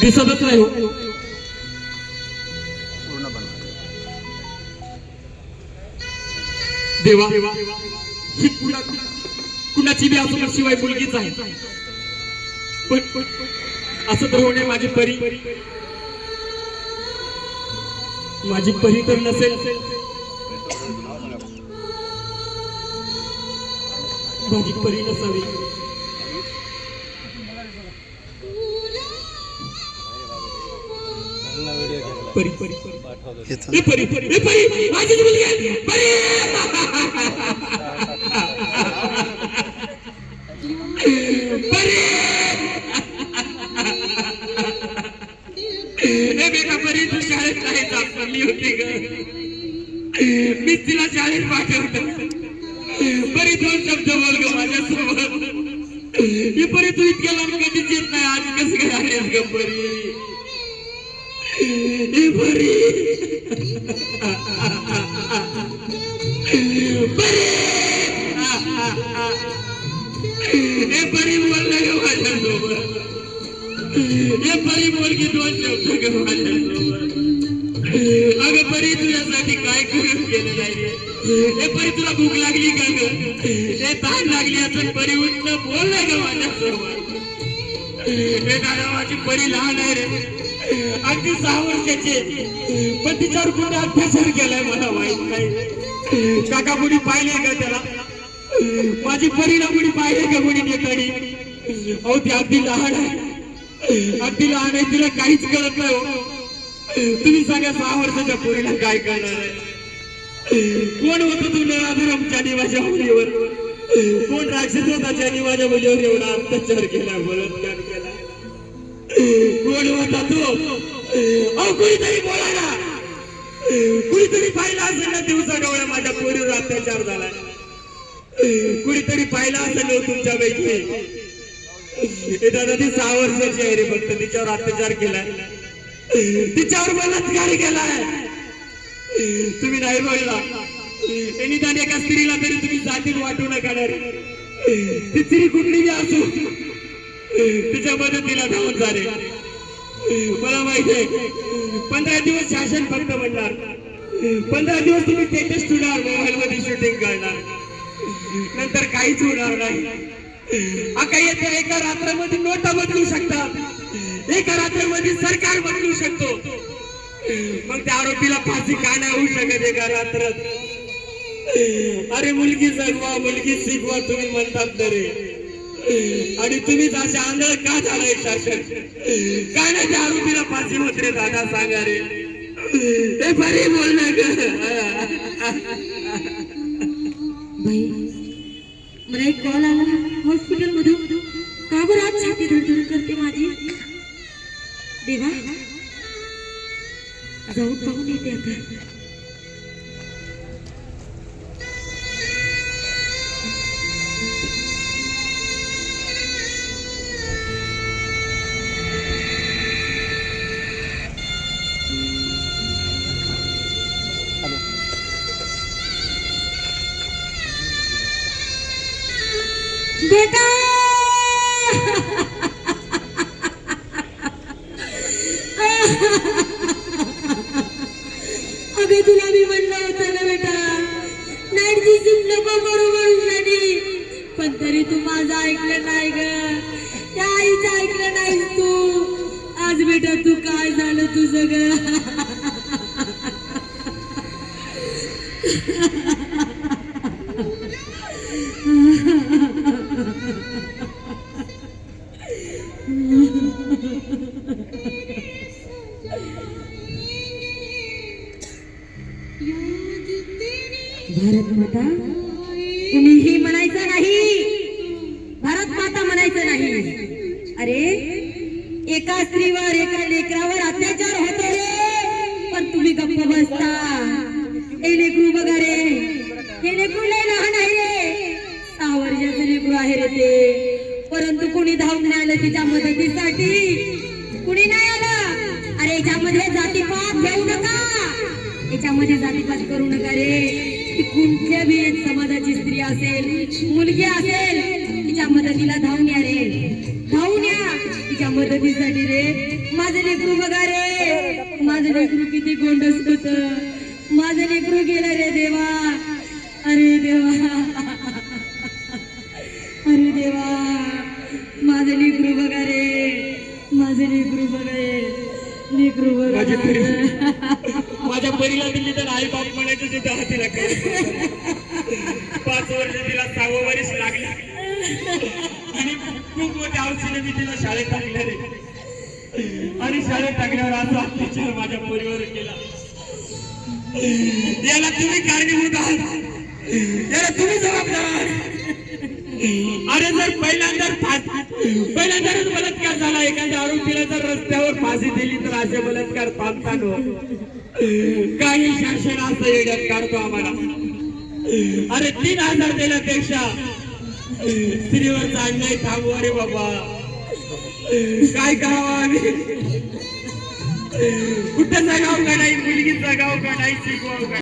दिसतच नाही हो. देवा ही कुणा कुणाची बी असं शिवाय मुलगीच आहे. पण- असं तर होणे माझी परी. माझी परी तर नसेल. माझी परी नसावी. परी ए बेटा परी तू शाळेत होती ग। मी तिला शाळेत पाठवतो परी दोन शब्द बोल ग माझ्यासोबत ही परी तू इतक्या लांब कधीच येत नाही आज कसं काय आलीस ग परी? ही परी हे परी बोललं ग माझ्यासोबत हे परी बोल की दोन शब्द ग माझ्यासोबत अगं परी तुझ्यासाठी काय करून केलं नाही हे परी तुला भूक लागली का ग हे ताण लागली असं परी उठलं बोल ना ग माझ्यासोबत हे दादा माझी परी लहान आहे रे अगदी सहा वर्षाचे. पण तिच्यावर कुठे अत्याचार केलाय मला माहीत नाही. काका कोणी पाहिले का त्याला? माझी परीला कुणी पाहिले का कोणी नेताडी अहो ती अगदी लहान आहे. अगदी लहान आहे तिला काहीच कळत नाही हो. तुम्ही सांगा सहा वर्षाच्या पोरीला काय करणार आहे? कोण होत तू नराधरम निवाच्या मुलीवर? कोण राक्षस होता ज्याने मुलीवर एवढा अत्याचार केला बलात्कार केला कोण होता तो. अहो कुणीतरी बोला ना. कुणीतरी पाहिला असेल ना दिवसा डोळ्या माझ्या पोरीवर अत्याचार झाला कुणीतरी पाहिला असेल ना हो तुमच्यापैकी हे दादा ती सहा वर्षाची आहे रे फक्त तिच्यावर अत्याचार केलाय. तिच्यावर बलात्कार केलाय. तुम्ही नाही बोलला. निदान एका स्त्रीला तरी तुम्ही जातीत वाटू नका ना ती स्त्री कुठली बी असू तिच्या मदतीला धावून झाले मला माहिती आहे. पंधरा दिवस शासन फक्त म्हणणार. पंधरा दिवस तुम्ही स्टेटस ठेवणार मोबाईल मध्ये शूटिंग करणार. नंतर काहीच होणार नाही. आता येते एका रात्रामध्ये नोटा बदलू शकतात. एका रात्रामध्ये सरकार बदलू शकतो. मग त्या आरोपीला फाशी का नाही होऊ शकत एका रात्रात? अरे मुलगी जगवा मुलगी शिकवा तुम्ही म्हणतात तरी. रे आणि तुम्हीच अशा आंधळ का झालाय शासन? काय नाही त्या आरोपीला फाशी होत रे दादा सांगा रे. ते बरे बोलणं बाई मला एक कॉल आला. हॉस्पिटल मधून. का बरं आज छाती धडधड करते माझी? देवा जाऊन पाहून येते आता. बेटा! अगं तुला मी म्हणलं होतं ना बेटा नाईट दिसून नको बरोबर उठली पण तरी तू माझं ऐकलं नाही ग. त्या आईचं ऐकलं नाही तू. आज बेटा तू काय झालं तुझं ग? भारत माता कुणीही म्हणायचं नाही. भारत माता म्हणायचं नाही. अरे एका स्त्रीवर एका लेकरावर अत्याचार होतो रे पण तुम्ही गप्प बसता. ए लेकरू परंतु कुणी धावून तिच्या मदतीसाठी. कुणी नाही आलं? अरे याच्यामध्ये जातीपात घेऊ नका. याच्यामध्ये जातीपात करू नका रे. ती कुठल्या बी समाजाची स्त्री असेल मुलगी असेल तिच्या मदतीला धावून या रे. धावून या तिच्या मदतीसाठी रे. माझं लेकरू बघा रे. माझं लेकरू किती गोंडस होत. माझं लेकरू गेलं रे देवा. अरे देवा. माझी परी. माझ्या परीला दिली तर आई बाप म्हणायचं सुद्धा हाती लागलं पाच वर्ष तिला सहावं वर्ष लागली. आणि खूप मोठ्या औषधे मी तिला शाळेत टाकले रे आणि शाळेत टाकल्यावर असा अत्याचार माझ्या पोरीवर केला. याला तुम्ही कारणीभूत आहात. याला तुम्ही जबाबदार आहात. अरे जर पहिल्यांदा पहिल्यांदाच बलात्कार झाला एखाद्या आरोपीला जर रस्त्यावर फाशी दिली तर असे बलात्कार थांबतात हो. काही शासन असं येण्यात काढतो आम्हाला. अरे तीन हजार देण्यापेक्षा स्त्रीवर अन्याय थांबू अरे बाबा. काय करावं आम्ही? कुठं जगाव का नाही मुलगीचा गाव का नाही शिकवाव का